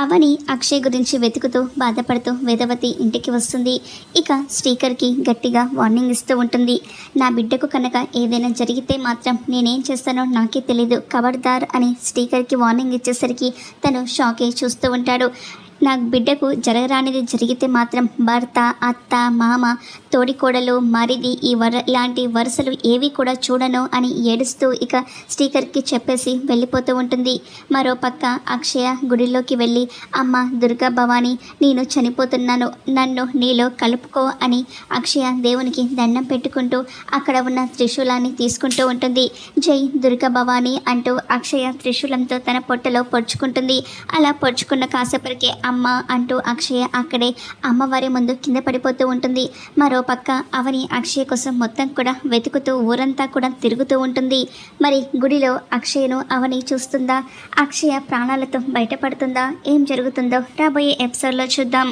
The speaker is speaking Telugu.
అవని అక్షయ్ గురించి వెతుకుతూ బాధపడుతూ వేదవతి ఇంటికి వస్తుంది. ఇక స్టీకర్కి గట్టిగా వార్నింగ్ ఇస్తూ ఉంటుంది. నా బిడ్డకు కనుక ఏదైనా జరిగితే మాత్రం నేనేం చేస్తానో నాకే తెలీదు. ఖబర్దార్ అని స్టీకర్కి వార్నింగ్ ఇచ్చేసరికి తను షాక్ అయి చూస్తూ ఉంటాడు. నాకు బిడ్డకు జరగరానిది జరిగితే మాత్రం భర్త అత్త మామ తోడికోడలు మరిది ఈ వర ఇలాంటి వరుసలు ఏవి కూడా చూడను అని ఏడుస్తూ ఇక స్టీకర్కి చెప్పేసి వెళ్ళిపోతూ ఉంటుంది. మరో పక్క అక్షయ గుడిలోకి వెళ్ళి అమ్మ దుర్గా భవాని నేను చనిపోతున్నాను. నన్ను నీలో కలుపుకో అని అక్షయ దేవునికి దండం పెట్టుకుంటూ అక్కడ ఉన్న త్రిశూలాన్ని తీసుకుంటూ ఉంటుంది. జై దుర్గా భవాని అంటూ అక్షయ త్రిశూలంతో తన పొట్టలో పొడుచుకుంటుంది. అలా పొడుచుకున్న కాసేపటికే అమ్మ అంటూ అక్షయ అక్కడే అమ్మవారి ముందు కింద పడిపోతూ ఉంటుంది. మరో పక్క అవని అక్షయ కోసం మొత్తం కూడా వెతుకుతూ ఊరంతా కూడా తిరుగుతూ ఉంటుంది. మరి గుడిలో అక్షయను అవని చూస్తుందా? అక్షయ ప్రాణాలతో బయటపడుతుందా? ఏం జరుగుతుందో రాబోయే ఎపిసోడ్లో చూద్దాం.